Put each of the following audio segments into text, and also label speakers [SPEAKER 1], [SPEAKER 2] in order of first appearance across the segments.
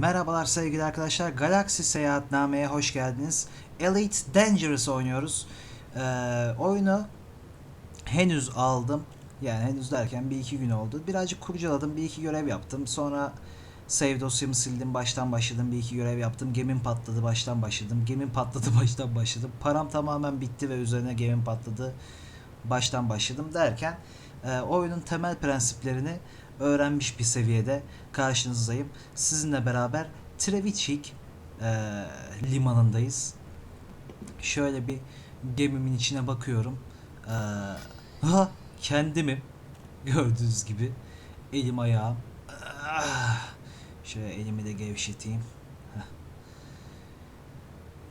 [SPEAKER 1] Merhabalar sevgili arkadaşlar. Galaxy Seyahatname'ye hoş geldiniz. Elite Dangerous oynuyoruz. Ee, oyunu henüz aldım. Yani henüz derken bir iki gün oldu. Birazcık kurcaladım. Bir iki görev yaptım. Sonra save dosyamı sildim. Baştan başladım. Bir iki görev yaptım. Gemim patladı. Baştan başladım. Gemim patladı. Baştan başladım. Param tamamen bitti ve üzerine gemim patladı. Baştan başladım derken e, oyunun temel prensiplerini öğrenmiş bir seviyede karşınızdayım. Sizinle beraber Trevicik e, limanındayız. Şöyle bir gemimin içine bakıyorum. E, ha, kendimim. Gördüğünüz gibi. Elim ayağım. Ah, Şöyle elimi de gevşeteyim.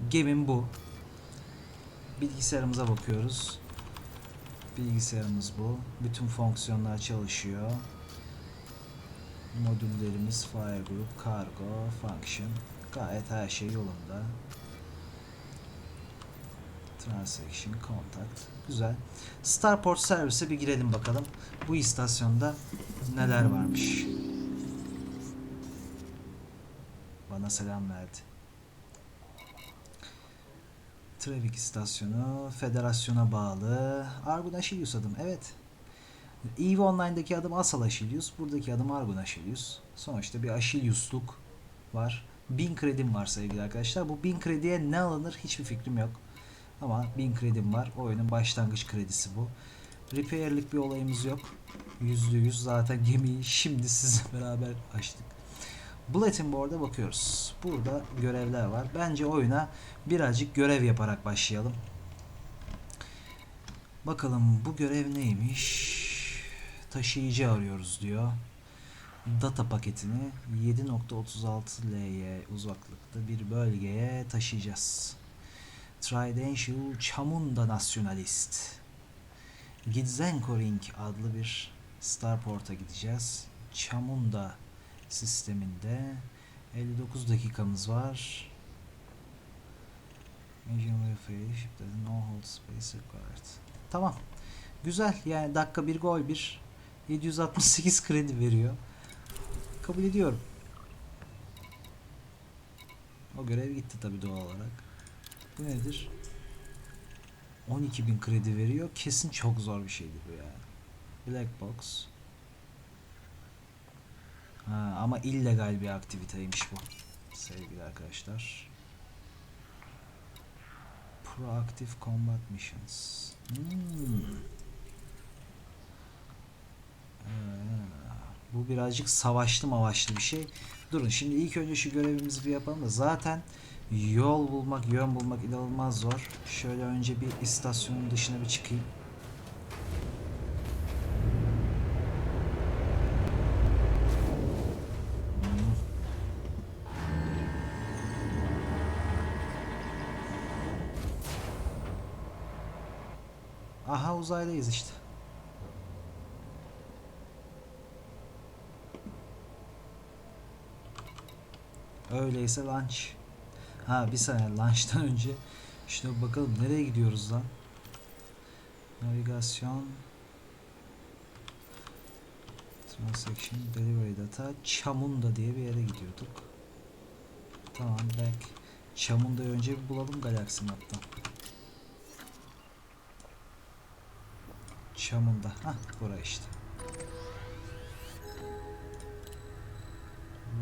[SPEAKER 1] Gemim bu. Bilgisayarımıza bakıyoruz. Bilgisayarımız bu. Bütün fonksiyonlar çalışıyor. Modüllerimiz Fire Cargo, Function. Gayet her şey yolunda. Transaction, Contact. Güzel. Starport servise bir girelim bakalım. Bu istasyonda neler varmış. Bana selam verdi. Trafik istasyonu, federasyona bağlı. Argun Aşilius adım, evet. EVE Online'daki adım asal Aşilius, buradaki adım Argun Aşilius. Sonuçta bir Aşiliusluk var. 1000 kredim var sevgili arkadaşlar. Bu 1000 krediye ne alınır hiçbir fikrim yok. Ama 1000 kredim var. Oyunun başlangıç kredisi bu. Repair'lik bir olayımız yok. %100 zaten gemiyi şimdi sizinle beraber açtık. Bulletin board'a bakıyoruz. Burada görevler var. Bence oyuna birazcık görev yaparak başlayalım. Bakalım bu görev neymiş? Taşıyıcı arıyoruz diyor. Data paketini 7.36 L'ye uzaklıkta bir bölgeye taşıyacağız. Tridential Chamunda Nationalist. Gidzenko Ring adlı bir starport'a gideceğiz. Chamunda sisteminde 59 dakikamız var. Tamam. Güzel. Yani dakika bir gol bir 768 kredi veriyor. Kabul ediyorum. O görev gitti tabi doğal olarak. Bu nedir? 12.000 kredi veriyor. Kesin çok zor bir şeydi bu ya. Black Box. Ha, ama illegal bir aktiviteymiş bu. Sevgili arkadaşlar. Proactive Combat Missions. Hmm. Ee, bu birazcık savaşlı mavaşlı bir şey. Durun şimdi ilk önce şu görevimizi bir yapalım da zaten yol bulmak, yön bulmak inanılmaz zor. Şöyle önce bir istasyonun dışına bir çıkayım. Hmm. Aha uzaydayız işte. Öyleyse lunch. Ha bir saniye lunch'tan önce işte bakalım nereye gidiyoruz lan? Navigasyon Transaction Delivery Data Chamunda diye bir yere gidiyorduk. Tamam back. Chamunda'yı önce bir bulalım Galaxy Map'tan. Chamunda. Hah bura işte.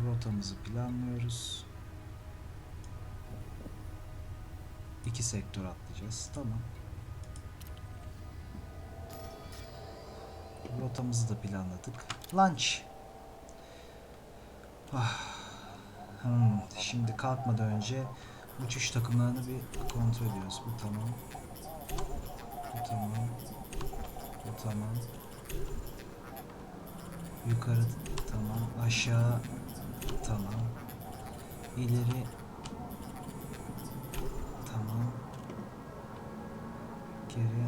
[SPEAKER 1] Rotamızı planlıyoruz. İki sektör atlayacağız. Tamam. Rotamızı da planladık. Lunch. Ah. Hmm. Şimdi kalkmadan önce uçuş takımlarını bir kontrol ediyoruz. Bu tamam. Bu tamam. Bu tamam. Yukarı tamam. Aşağı tamam. İleri tamam. Geri.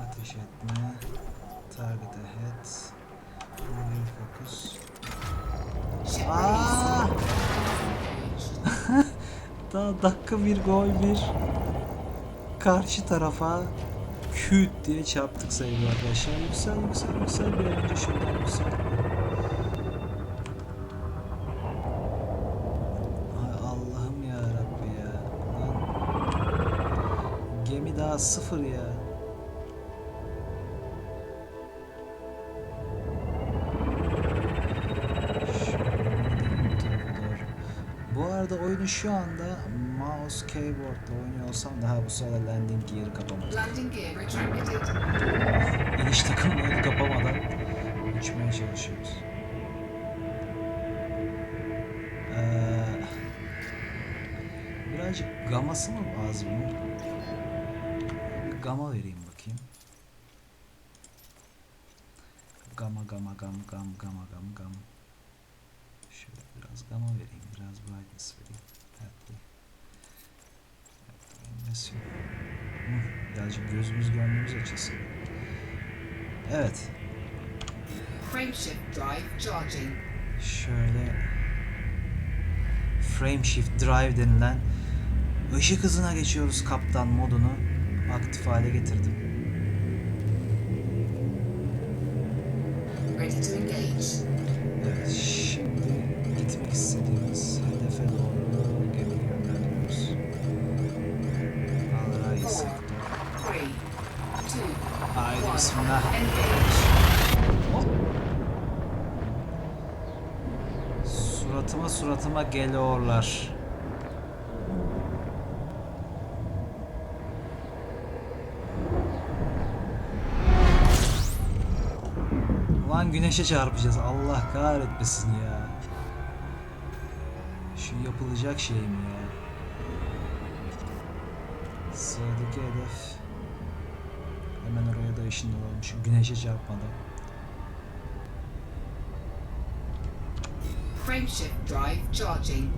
[SPEAKER 1] Ateş etme. Target ahead. Focus. Aa! Daha dakika bir gol bir. Karşı tarafa küt diye çarptık sevgili arkadaşlar. Yüksel yüksel yüksel bir önce şuradan yüksel. Allah'ım ya Rabbi ya. Gemi daha sıfır ya. Oyunu şu anda mouse keyboardla oynuyor olsam daha bu sırada landing gear'ı kapamadım.
[SPEAKER 2] Landing gear retributed.
[SPEAKER 1] İniş takımlarını kapamadan uçmaya çalışıyoruz. Ee, birazcık gaması mı az bunun? Bir Gama vereyim bakayım. Gama gama gam gam gama gam gam. Şöyle biraz gama vereyim, biraz brightness vereyim. Yok. Hı, Birazcık gözümüz gönlümüz açılsın. Evet.
[SPEAKER 2] Frameshift drive charging.
[SPEAKER 1] Şöyle frame shift drive denilen ışık hızına geçiyoruz kaptan modunu aktif hale getirdim.
[SPEAKER 2] Ready to engage.
[SPEAKER 1] Bismillah. Suratıma suratıma geliyorlar. Ulan güneşe çarpacağız. Allah kahretmesin ya. Şu yapılacak şey mi ya? Oraya da ışınlanalım. Şu güneşe çarpmadan.
[SPEAKER 2] Frameshift drive charging.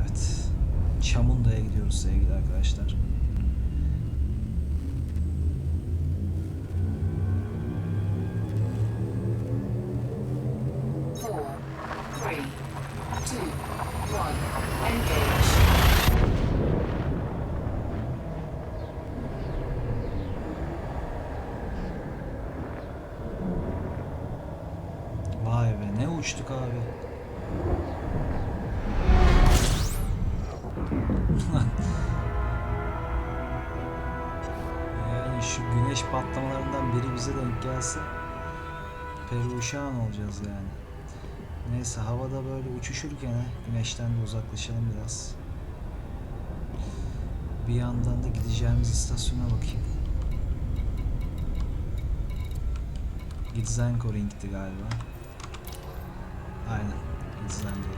[SPEAKER 1] Evet. Çamunda'ya gidiyoruz sevgili arkadaşlar. Bize denk gelse peruşan olacağız yani. Neyse havada böyle uçuşurken güneşten de uzaklaşalım biraz. Bir yandan da gideceğimiz istasyona bakayım. Gitzenkoring'ti galiba. Aynen. Gitzenkoring.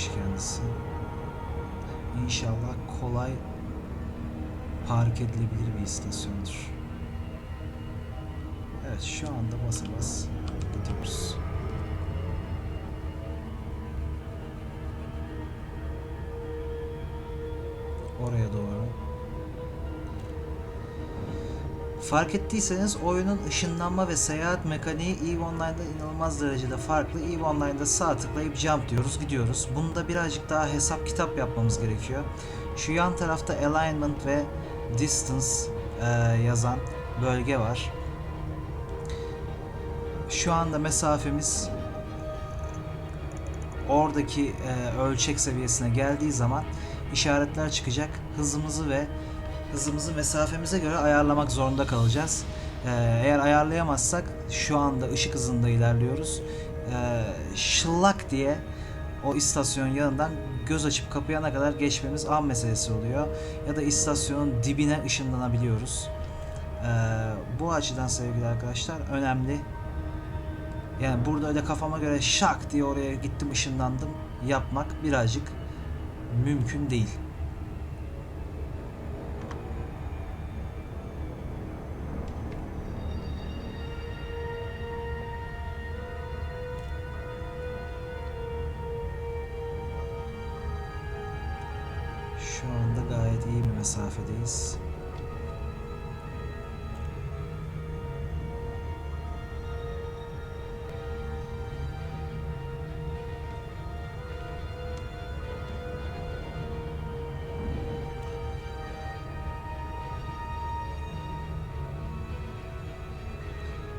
[SPEAKER 1] Neredeymiş kendisi? İnşallah kolay park edilebilir bir istasyondur. Evet şu anda basa bas gidiyoruz. Oraya doğru. Fark ettiyseniz oyunun ışınlanma ve seyahat mekaniği EVE Online'da inanılmaz derecede farklı. EVE Online'da sağ tıklayıp jump diyoruz, gidiyoruz. Bunda birazcık daha hesap kitap yapmamız gerekiyor. Şu yan tarafta alignment ve distance e, yazan bölge var. Şu anda mesafemiz oradaki e, ölçek seviyesine geldiği zaman işaretler çıkacak. Hızımızı ve hızımızı mesafemize göre ayarlamak zorunda kalacağız. E, eğer ayarlayamazsak şu anda ışık hızında ilerliyoruz. E, şıllak diye o istasyon yanından göz açıp kapayana kadar geçmemiz an meselesi oluyor. Ya da istasyonun dibine ışınlanabiliyoruz. E, bu açıdan sevgili arkadaşlar önemli. Yani burada öyle kafama göre şak diye oraya gittim ışınlandım yapmak birazcık mümkün değil. Şu anda gayet iyi bir mesafedeyiz.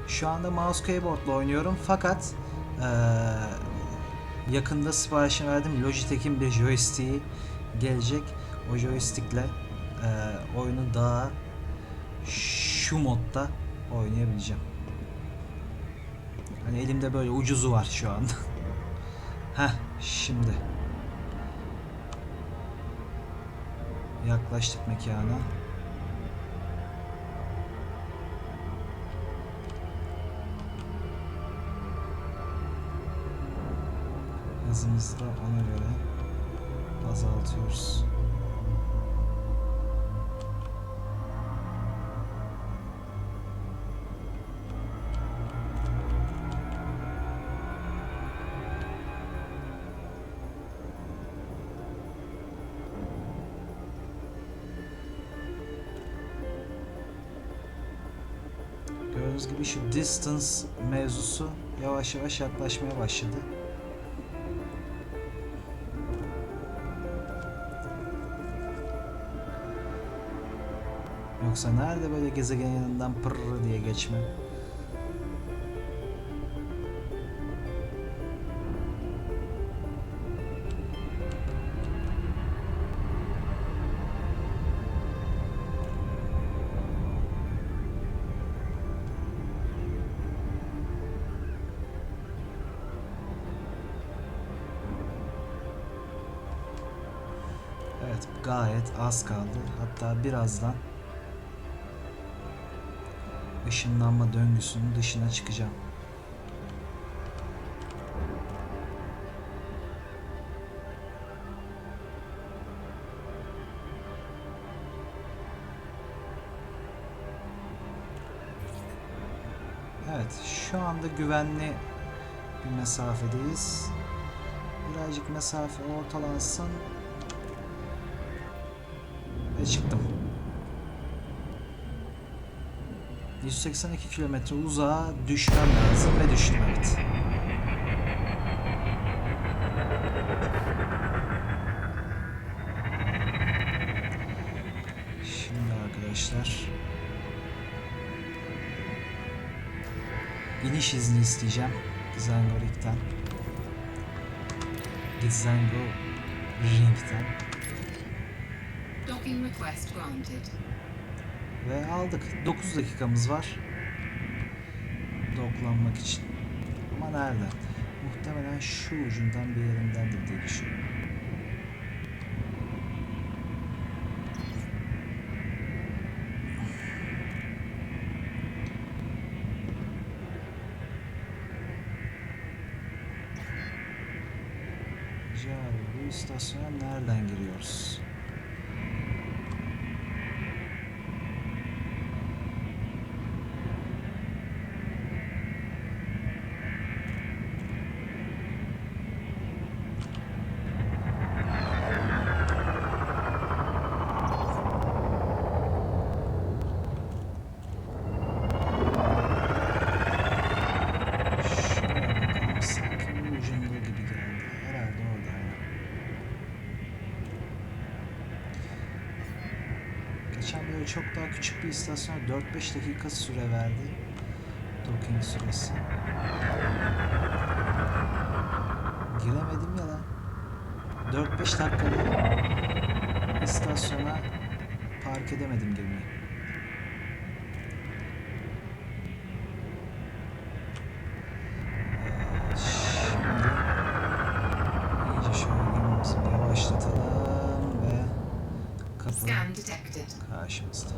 [SPEAKER 1] Şu anda mouse keyboardla oynuyorum fakat ee, yakında siparişini verdim. Logitech'in bir joystick'i gelecek. O joystick'le eee, oyunu daha şu modda oynayabileceğim. Hani elimde böyle ucuzu var şu anda. Heh şimdi. Yaklaştık mekana. Hızımızı da ona göre azaltıyoruz. Şu distance mevzusu yavaş yavaş yaklaşmaya başladı. Yoksa nerede böyle gezegen yanından pırr diye geçme? Az kaldı. Hatta birazdan ışınlanma döngüsünün dışına çıkacağım. Evet, şu anda güvenli bir mesafedeyiz. Birazcık mesafe ortalansın ve çıktım. 182 kilometre uzağa düşmem lazım ve düştüm evet. Şimdi arkadaşlar iniş izni isteyeceğim Gizango Ring'den. Gizango Ring'den. Ve aldık. 9 dakikamız var. Doklanmak için. Ama nerede? Muhtemelen şu ucundan bir yerindendir diye düşünüyorum. Rica bu istasyona nereden giriyoruz? Şuraya bakalım. Sanki bir ucunda gibi geldi. Herhalde orada. ya. Geçen böyle çok daha küçük bir istasyona 4-5 dakika süre verdi. Docking süresi. Giremedim ya lan. 4-5 dakikada istasyona park edemedim gemiyi. Şimdi iyice şöyle gemimizi bir yavaşlatalım ve kapı
[SPEAKER 2] Scan detected.
[SPEAKER 1] karşımızda.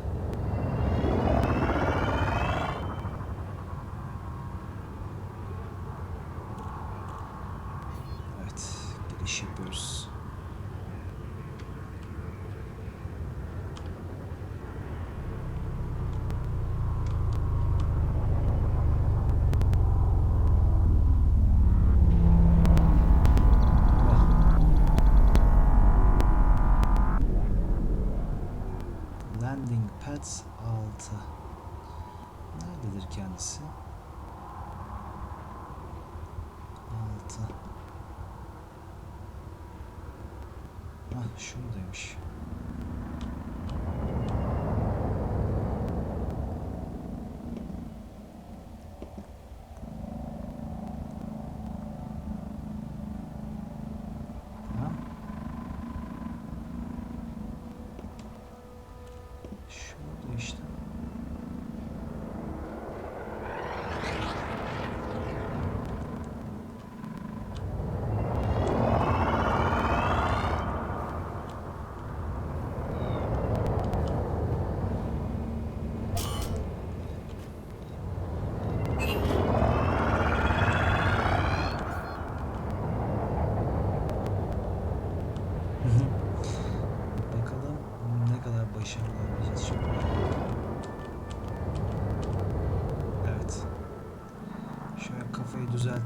[SPEAKER 1] Evet, giriş yapıyoruz. Landing pads 6. Nerededir kendisi? 6. Ah şuradaymış.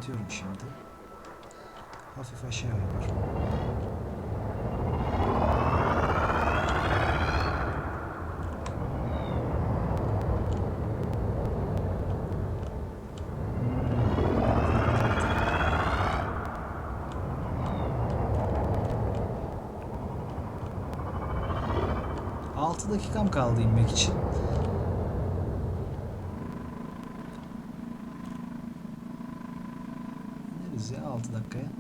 [SPEAKER 1] Düzeltiyorum şimdi. Hafif aşağı iniyorum. Dakikam kaldı inmek için. 6 dakikaya.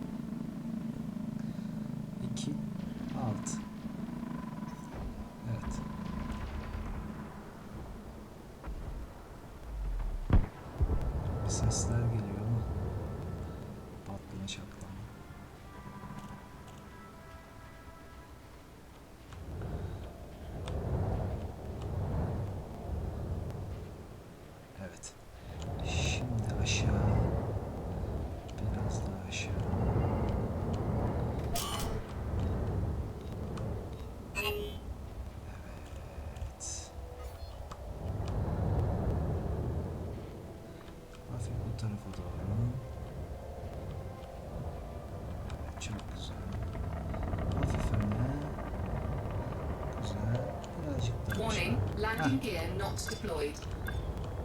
[SPEAKER 2] Landing gear not deployed.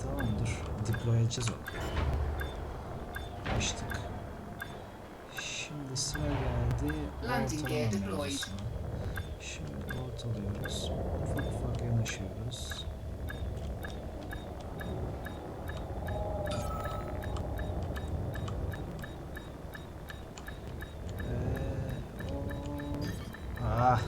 [SPEAKER 1] Tamam dur. Deploy edeceğiz onu. Açtık. Şimdi sıra geldi.
[SPEAKER 2] Landing gear deployed.
[SPEAKER 1] Şimdi ortalıyoruz. Ufak ufak yanaşıyoruz. Ee, o- Ah.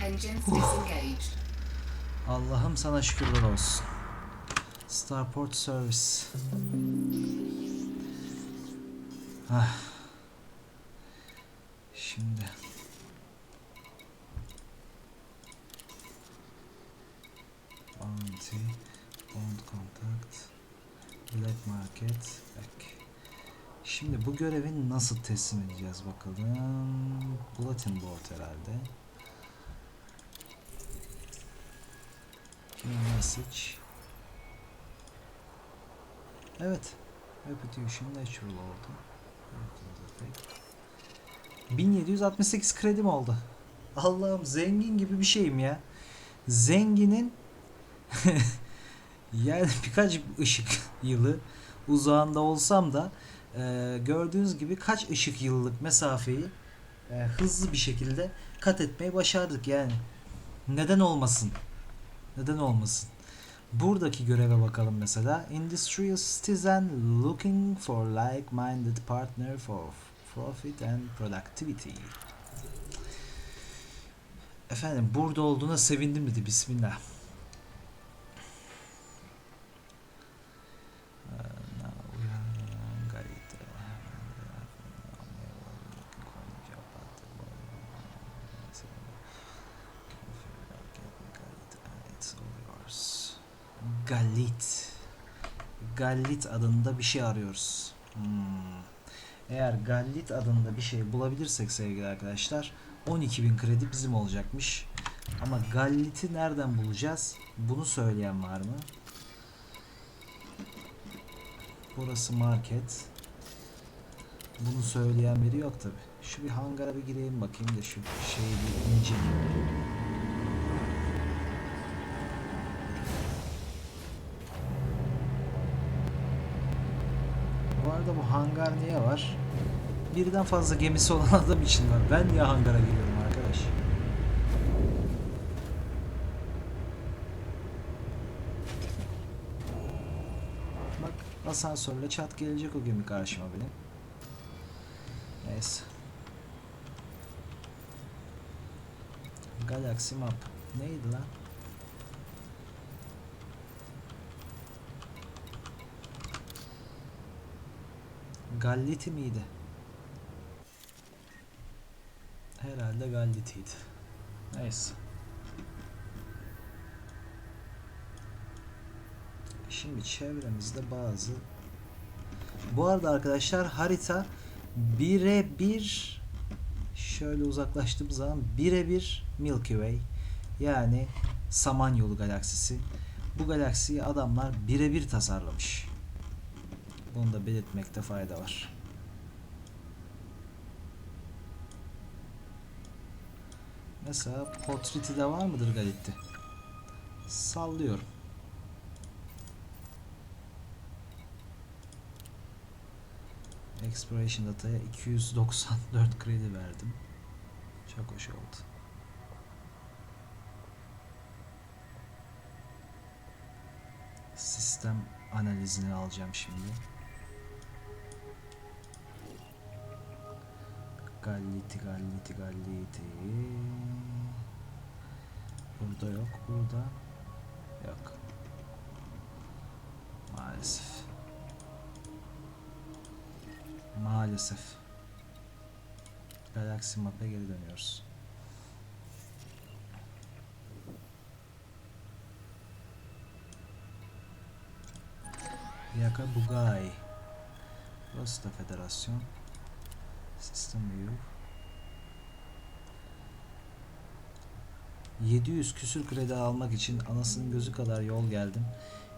[SPEAKER 2] Engines disengaged.
[SPEAKER 1] Allah'ım sana şükürler olsun. Starport Service. Ah. Şimdi. Bounty, Bond Contact, Black Market, Back. Şimdi bu görevi nasıl teslim edeceğiz bakalım. Bulletin board herhalde. Message. Evet. Reputation natural oldu. 1768 kredim oldu. Allah'ım zengin gibi bir şeyim ya. Zenginin yani birkaç ışık yılı uzağında olsam da e, gördüğünüz gibi kaç ışık yıllık mesafeyi e, hızlı bir şekilde kat etmeyi başardık yani. Neden olmasın? Neden olmasın? Buradaki göreve bakalım mesela. Industrial citizen looking for like-minded partner for profit and productivity. Efendim burada olduğuna sevindim dedi. Bismillah. Galit. Galit adında bir şey arıyoruz. Hmm. Eğer Gallit adında bir şey bulabilirsek sevgili arkadaşlar 12.000 kredi bizim olacakmış. Ama Gallit'i nereden bulacağız? Bunu söyleyen var mı? Burası market. Bunu söyleyen biri yok tabi. Şu bir hangara bir gireyim bakayım da şu şeyi bir inceleyeyim. Hangar niye var? Birden fazla gemisi olan adam için var. Ben niye hangara giriyorum arkadaş? Bak asansörle çat gelecek o gemi karşıma benim. Neyse. Galaxy Map. Neydi lan? Galliti miydi? Herhalde Galliti'ydi. Neyse. Şimdi çevremizde bazı Bu arada arkadaşlar harita birebir şöyle uzaklaştığım zaman birebir Milky Way. Yani Samanyolu galaksisi. Bu galaksiyi adamlar birebir tasarlamış. Bunu da belirtmekte fayda var. Mesela Potriti'de var mıdır Galitti? Sallıyorum. Exploration dataya 294 kredi verdim. Çok hoş oldu. Sistem analizini alacağım şimdi. Galliti, Galliti, Galliti. Burada yok, burada yok. Maalesef. Maalesef. Galaxy Map'e geri dönüyoruz. Yaka Bugay. Burası da federasyon. System View. 700 küsür kredi almak için anasının gözü kadar yol geldim.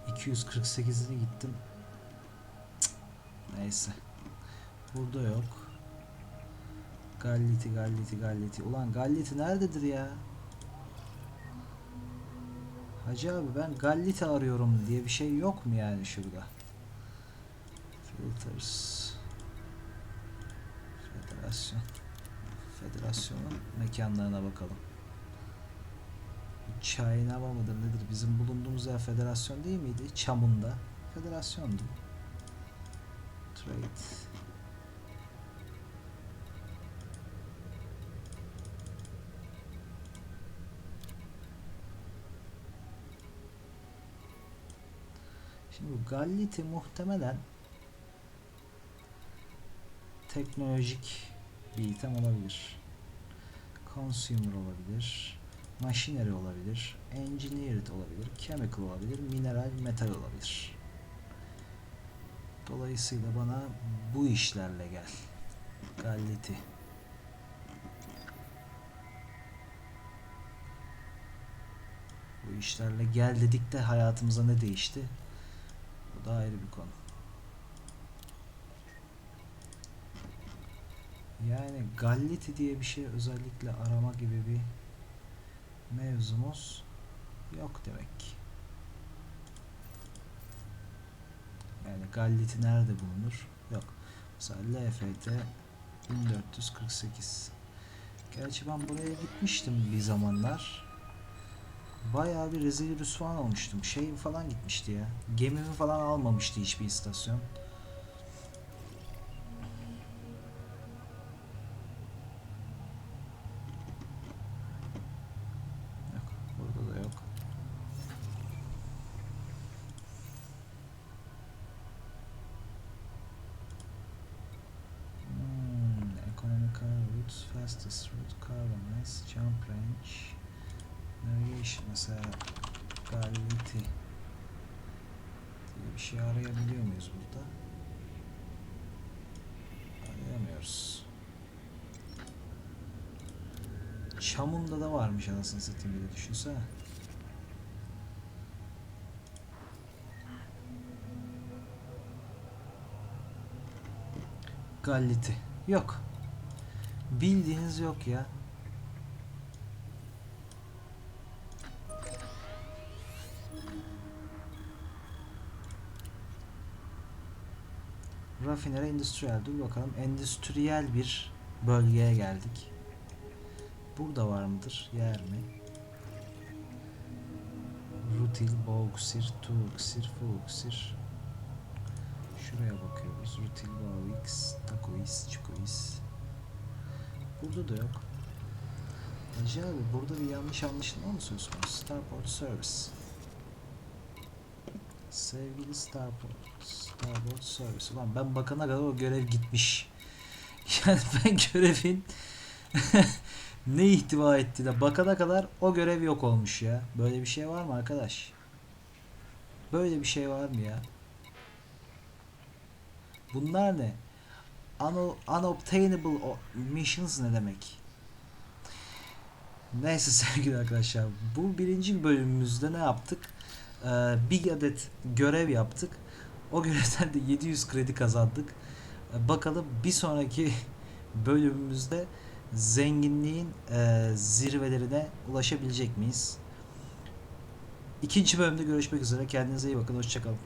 [SPEAKER 1] 248'ini gittim. Neyse. Burada yok. Galliti, Galliti, Galliti. Ulan Galliti nerededir ya? Hacı abi ben Galliti arıyorum diye bir şey yok mu yani şurada? Filters. Federasyon. Federasyonun mekanlarına bakalım. Çaynava mıdır nedir? Bizim bulunduğumuz yer federasyon değil miydi? Çamunda. Federasyondu. Trade. Şimdi bu Galliti muhtemelen teknolojik item olabilir. Consumer olabilir. Machinery olabilir. Engineered olabilir. Chemical olabilir. Mineral, metal olabilir. Dolayısıyla bana bu işlerle gel. Galliti. Bu işlerle gel dedik de hayatımıza ne değişti? Bu da ayrı bir konu. Yani Galliti diye bir şey özellikle arama gibi bir mevzumuz yok demek ki. Yani Galliti nerede bulunur? Yok. Mesela LFT 1448. Gerçi ben buraya gitmiştim bir zamanlar. Bayağı bir rezil rüsvan olmuştum. Şey falan gitmişti ya. Gemimi falan almamıştı hiçbir istasyon. Yok. Burada da yok. Hmm, economical routes, fastest route, cargo mass, jump range, navigation mesela Gravity diye bir şey arayabiliyor muyuz burada? Arayamıyoruz. Çamunda da varmış anasını satayım de düşünsene. Galliti. Yok. Bildiğiniz yok ya. Rafinere Industrial. Dur bakalım. Endüstriyel bir bölgeye geldik. Burada var mıdır? Yer mi? Rutil, Bauxir, Tuuxir, Fuuxir. Şuraya bakıyoruz. Rutil, Bauix, Takois, Çukois. Burada da yok. Hacı abi burada bir yanlış anlaşılma mı söz konusu? Starport Service. Sevgili Starport, Starport Service. Ulan ben bakana kadar o görev gitmiş. Yani ben görevin ne ihtiva etti de bakana kadar o görev yok olmuş ya. Böyle bir şey var mı arkadaş? Böyle bir şey var mı ya? Bunlar ne? Uno- unobtainable missions ne demek? Neyse sevgili arkadaşlar. Bu birinci bölümümüzde ne yaptık? Ee, bir adet görev yaptık. O görevden de 700 kredi kazandık. Ee, bakalım bir sonraki bölümümüzde zenginliğin e, zirvelerine ulaşabilecek miyiz? İkinci bölümde görüşmek üzere. Kendinize iyi bakın. Hoşçakalın.